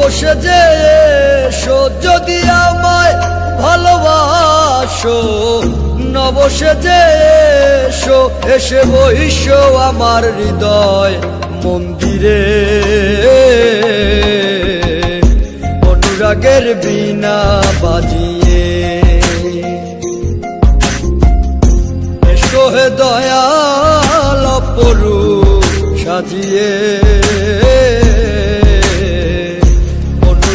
বসে যে যদি আমায় ভালোবাসো নবসে যে এসো, এসে বহিষ আমার হৃদয় মন্দিরে। অনুরাগের বিনা বাজিয়ে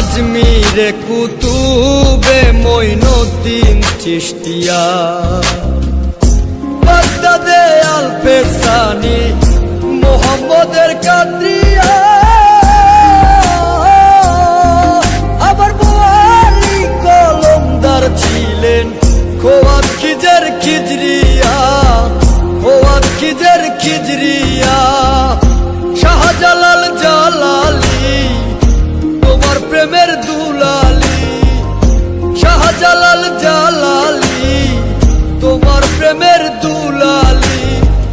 আজমিরে কুতুবে মইনুদ্দিন চিস্তিয়া বাগদাদে আলফেসানি মোহাম্মদের কাদ্রিয়া। আবার বোয়ালি কলমদার ছিলেন খোয়াত খিজের খিজরিয়া। খোয়াত খিজের খিজরিয়া। প্রেমের দুলালি, শাহজালাল জালালি, তোমার প্রেমের দুলালি,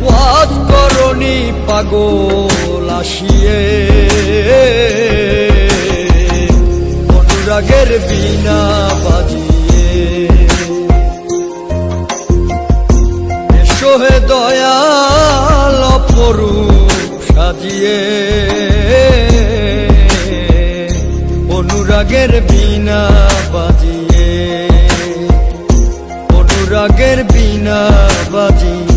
ওয়াজ করনি পাগল আসিয়ে। অনুরাগের বিনা বাজিয়ে। এসো হে দয়াল অপরূপ সাজিয়ে। অনুরাগের বিনা বাজিয়ে অনুরাগের বিনা বাজিয়ে।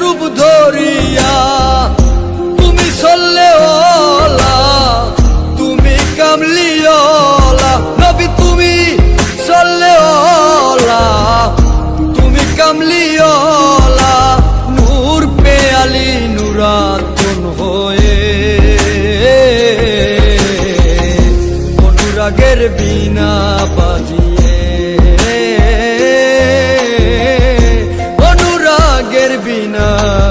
রূপ ধরিয়া, তুমি চললে ওলা তুমি কামলিওলা নবী, তুমি চললে ওলা তুমি কামলিওলা নূর পেয়ালি নুরাতুন হয়ে, অনুরাগের বিনা বাজিয়ে